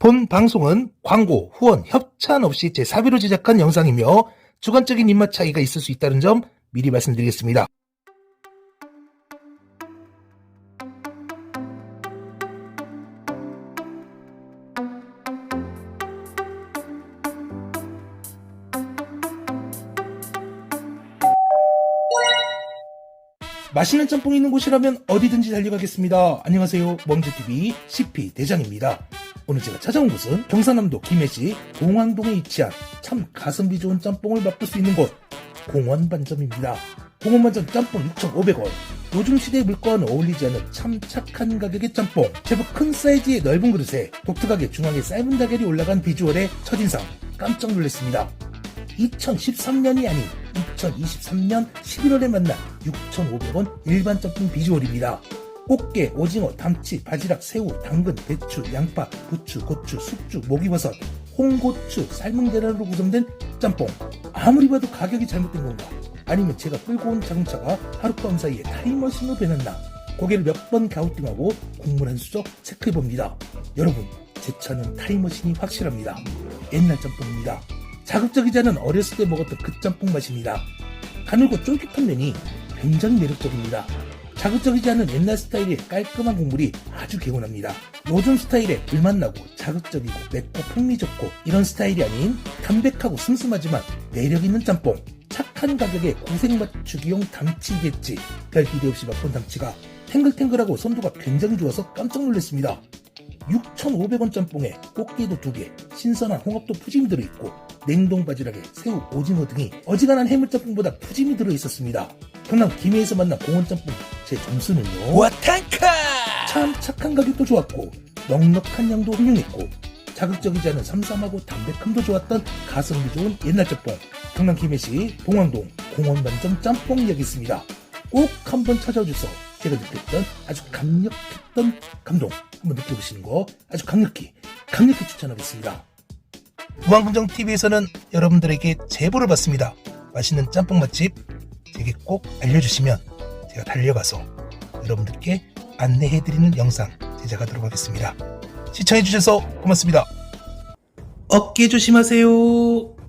본 방송은 광고, 후원, 협찬 없이 제 사비로 제작한 영상이며 주관적인 입맛 차이가 있을 수 있다는 점 미리 말씀드리겠습니다. 맛있는 짬뽕이 있는 곳이라면 어디든지 달려가겠습니다. 안녕하세요. 멍즈TV CP 대장입니다. 오늘 제가 찾아온 곳은 경상남도 김해시 동황동에 위치한 참 가성비 좋은 짬뽕을 맛볼 수 있는 곳 공원반점입니다. 공원반점 짬뽕 6,500원 요즘 시대의 물건은 어울리지 않는 참 착한 가격의 짬뽕 제법 큰 사이즈의 넓은 그릇에 독특하게 중앙에 삶은 달걀이 올라간 비주얼의 첫인상 깜짝 놀랐습니다. 2013년이 아닌 2023년 11월에 만난 6,500원 일반 짬뽕 비주얼입니다. 꽃게, 오징어, 담치, 바지락, 새우, 당근, 배추, 양파, 부추, 고추, 숙주, 목이버섯, 홍고추, 삶은 계란으로 구성된 짬뽕. 아무리 봐도 가격이 잘못된 건가? 아니면 제가 끌고 온 자동차가 하룻밤 사이에 타임머신으로 변했나? 고개를 몇 번 갸우뚱하고 국물 한 수저 체크해봅니다. 여러분, 제 차는 타임머신이 확실합니다. 옛날 짬뽕입니다. 자극적이지 않은 어렸을 때 먹었던 그 짬뽕 맛입니다. 가늘고 쫄깃한 면이 굉장히 매력적입니다. 자극적이지 않은 옛날 스타일의 깔끔한 국물이 아주 개운합니다. 요즘 스타일의 불맛나고 자극적이고 맵고 풍미 좋고 이런 스타일이 아닌 담백하고 슴슴하지만 매력있는 짬뽕 착한 가격에 고생 맞추기용 담치겠지 별 기대 없이 맛본 담치가 탱글탱글하고 선도가 굉장히 좋아서 깜짝 놀랐습니다. 6,500원 짬뽕에 꽃게도 2개, 신선한 홍합도 푸짐히 들어있고 냉동 바지락에 새우, 오징어 등이 어지간한 해물짬뽕보다 푸짐히 들어있었습니다. 경남 김해에서 만난 공원짬뽕 제 점수는요. 와탄카! 참 착한 가격도 좋았고 넉넉한 양도 훌륭했고 자극적이지 않은 삼삼하고 담백함도 좋았던 가성비 좋은 옛날 짬뽕 경남 김해시 봉황동 공원반점 짬뽕역이 있습니다. 꼭 한번 찾아주셔서 제가 느꼈던 아주 강력했던 감동 한번 느껴보시는 거 아주 강력히 강력히 추천하겠습니다. 무한금정TV에서는 여러분들에게 제보를 받습니다. 맛있는 짬뽕 맛집 제게 꼭 알려주시면 제가 달려가서 여러분들께 안내해드리는 영상 제작하도록 하겠습니다. 시청해주셔서 고맙습니다. 어깨 조심하세요.